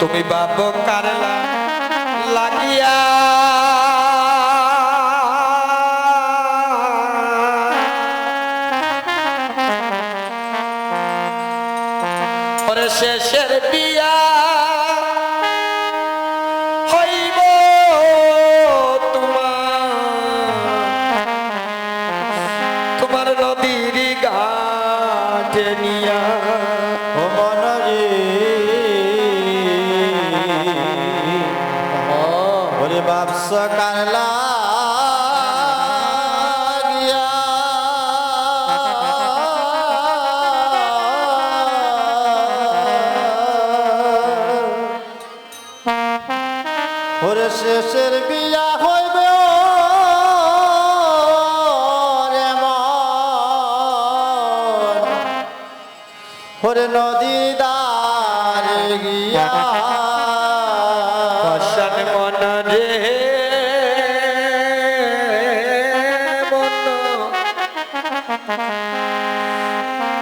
তুমি বাপ কারলা লাগিয়া ওরে বাপস কারলা ওরে শেষের বিয়া হইবে ওরে নদী দারে গিয়া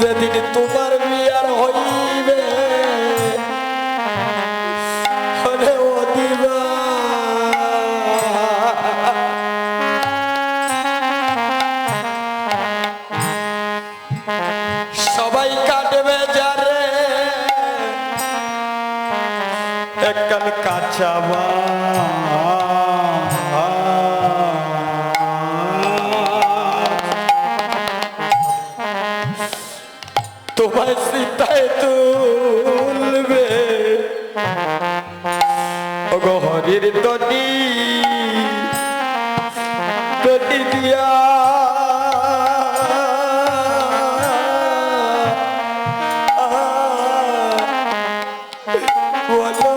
যেদিন তোমার বিয়ার হইবে হলে দিবা। সবাই কাঁচা ওগো তটি তটি দিয়া। বলো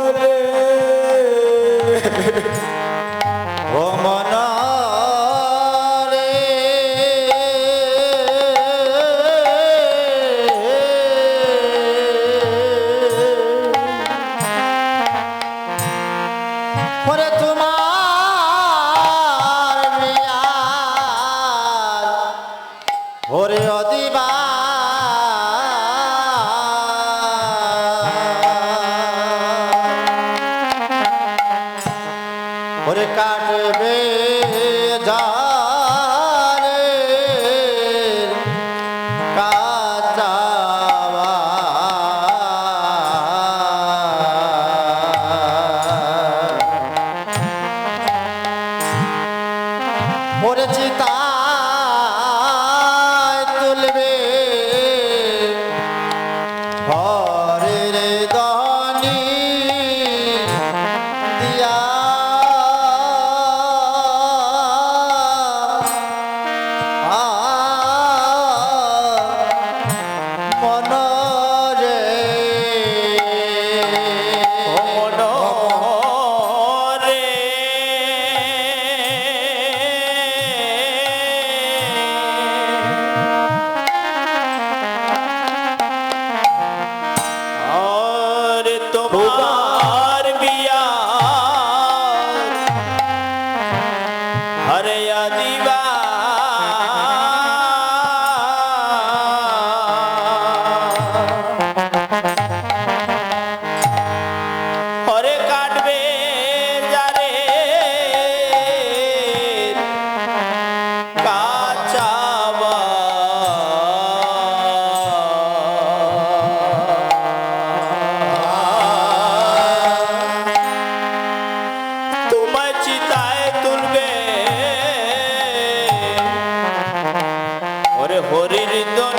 Paul. হরির দন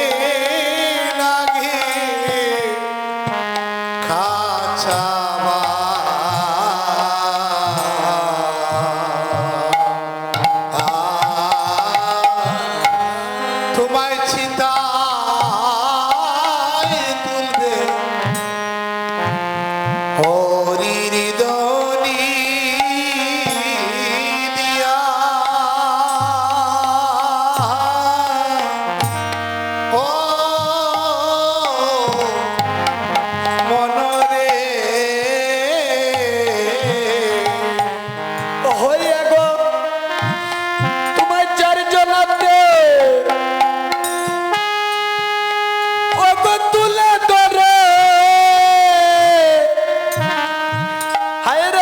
হায়রে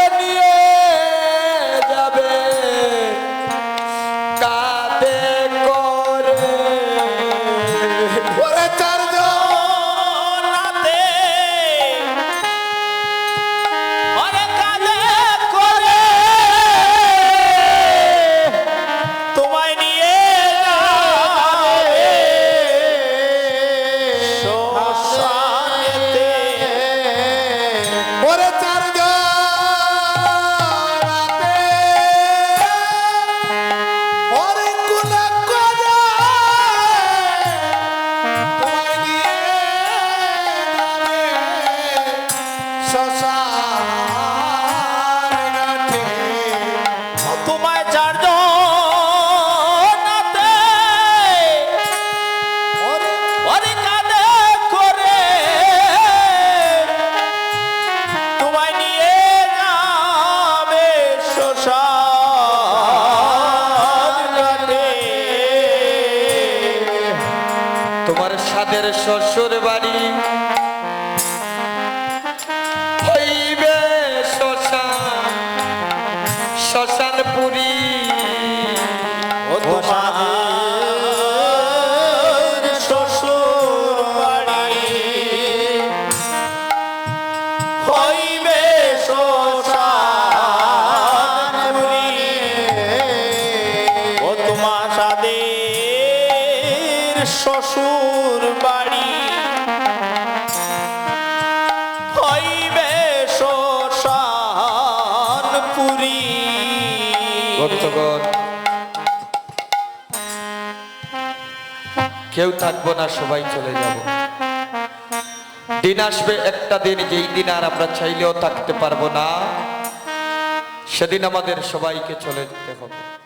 কেউ থাকব না, সবাই চলে যাব। দিন আসবে একটা দিন, যেই দিন আর আমরা চাইলেও থাকতে পারব না, সেদিন আমাদের সবাইকে চলে যেতে হবে।